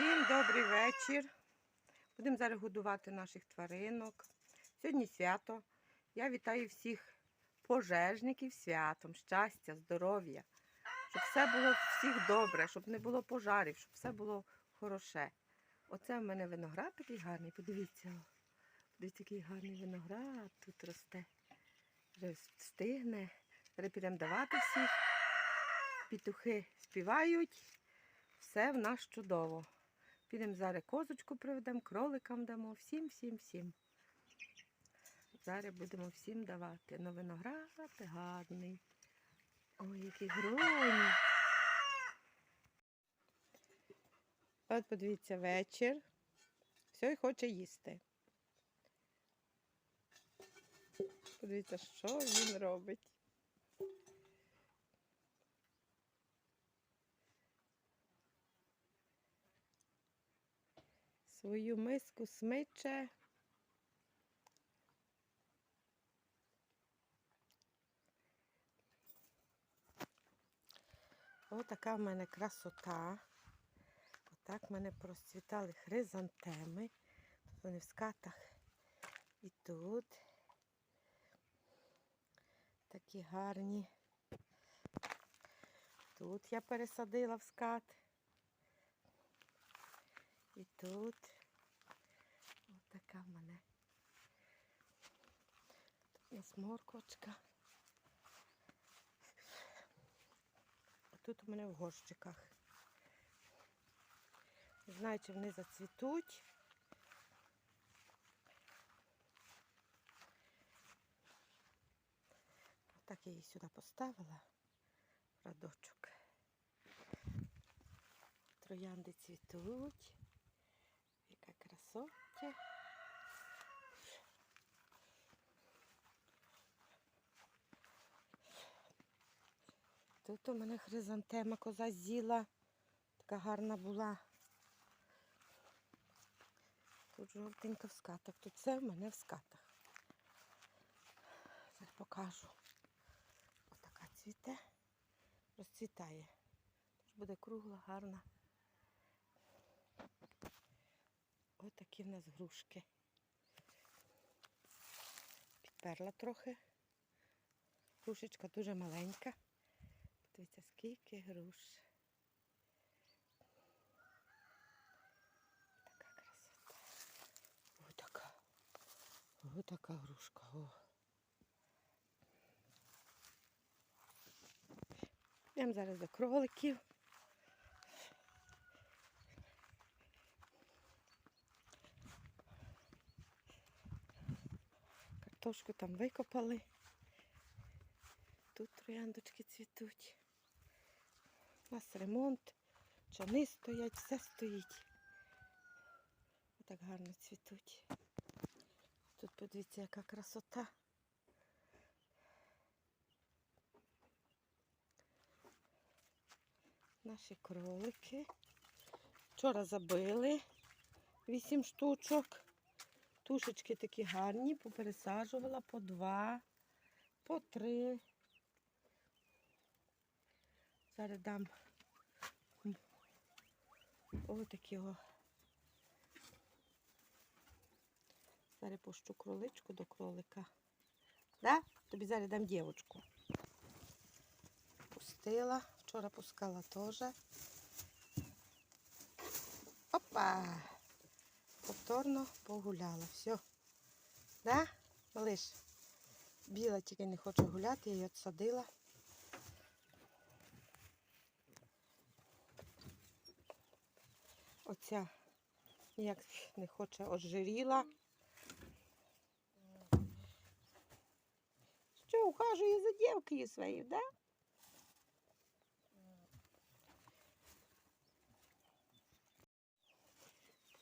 Всім добрий вечір. Будемо зараз годувати наших тваринок. Сьогодні свято. Я вітаю всіх пожежників святом, щастя, здоров'я, щоб все було всіх добре, щоб не було пожарів, щоб все було хороше. Оце в мене виноград такий гарний. Подивіться. Подивіться, який гарний виноград тут росте. Вже встигне. Зараз підемо давати всіх. Петухи співають. Все в нас чудово. Підемо зараз козочку приведемо, кроликам дамо, всім, всім, всім. Зараз будемо всім давати. Ну, виноград гарний. Ой, які гроні. От подивіться вечір. Все і хоче їсти. Подивіться, що він робить. Свою миску смиче. Отака в мене красота. Отак в мене процвітали хризантеми. Вони в скатах і тут. Такі гарні. Тут я пересадила в скат. І тут ось така в мене. Тут у нас. А тут у мене в горщиках. Не знаю, чи вони зацвітуть. Отак я її сюди поставила радочок. Троянди цвітуть. Яка. Тут у мене хризантема коза з'їла. Така гарна була. Тут жовтенька в скатах. Тут все в мене в скатах. Зараз покажу. Отака цвіте, розцвітає. Тож буде кругла, гарна. Ось такі в нас грушки. Підперла трохи. Грушечка дуже маленька. Подивіться, скільки груш. Така красота. Ось така. Ось така грушка. О. Йдемо зараз до кроликів. Картошку там викопали. Тут трояндочки цвітуть. У нас ремонт, чани стоять, все стоїть. Отак гарно цвітуть. Тут подивіться, яка красота. Наші кролики. Вчора забили вісім штучок. Тушечки такі гарні, попересаджувала по два, по три. Зараз дам ось такі о. Зараз пущу кроличку до кролика. Да? Тобі зараз дам дівочку. Пустила, вчора пускала теж. Опа! Повторно погуляла. Все. Да, малиш? Біла тільки не хоче гуляти, я її відсадила. Оця ніяк не хоче ожиріла. Що, ухажує за дівкою своєю, да?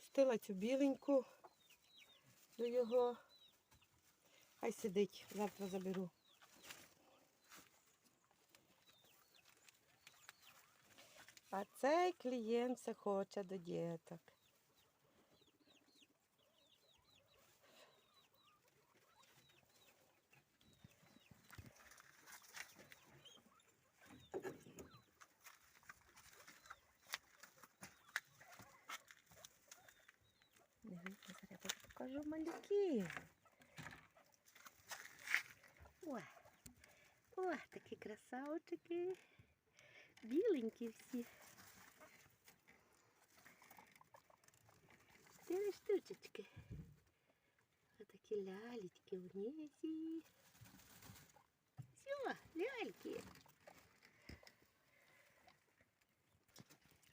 Пустила цю біленьку до його. Хай сидить, завтра заберу. А цей клієнт все хоче до діток. Покажу малюків. О, о, такі красавчики. Біленькі всі. Чотири штучечки. Отакі лялечки внизі. Все, ляльки.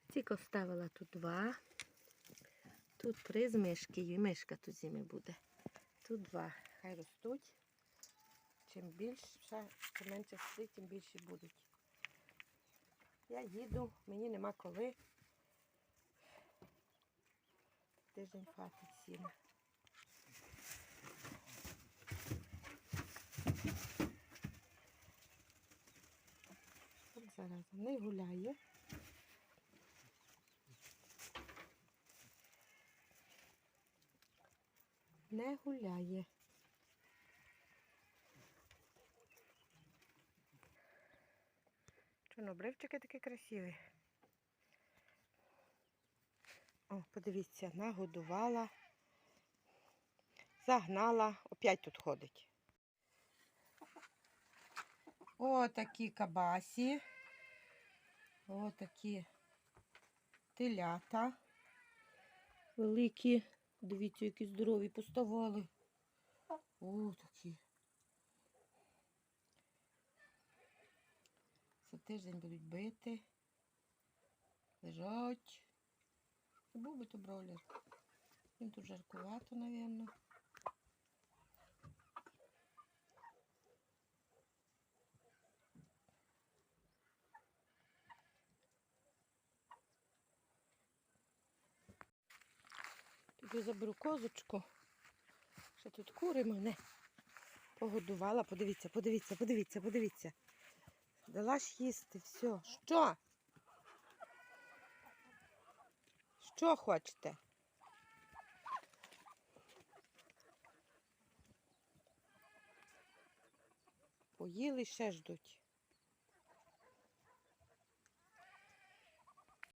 Тільки вставила тут два. Тут три з мишкою, і мишка тут зими буде. Тут два. Хай ростуть. Чим більше, чим менше сидить, тим більше будуть. Я їду, мені нема коли. Тиждень хватить сіна. Зараз не гуляє. Не гуляє. Чорнобривчики такі красиві. О, подивіться, нагодувала, загнала, опять тут ходить. О, такі кабасі. О, такі телята. Великі. Дивіться, які здорові поставали. О, такі. За тиждень будуть бити. Лежать. Був би то бройлер. Він тут жаркувато, напевно. Тобі заберу козочку. Що тут кури мене погодувала. Подивіться, подивіться, подивіться, подивіться. Дала ж їсти, все. Що? Що хочете? Поїли ще ждуть.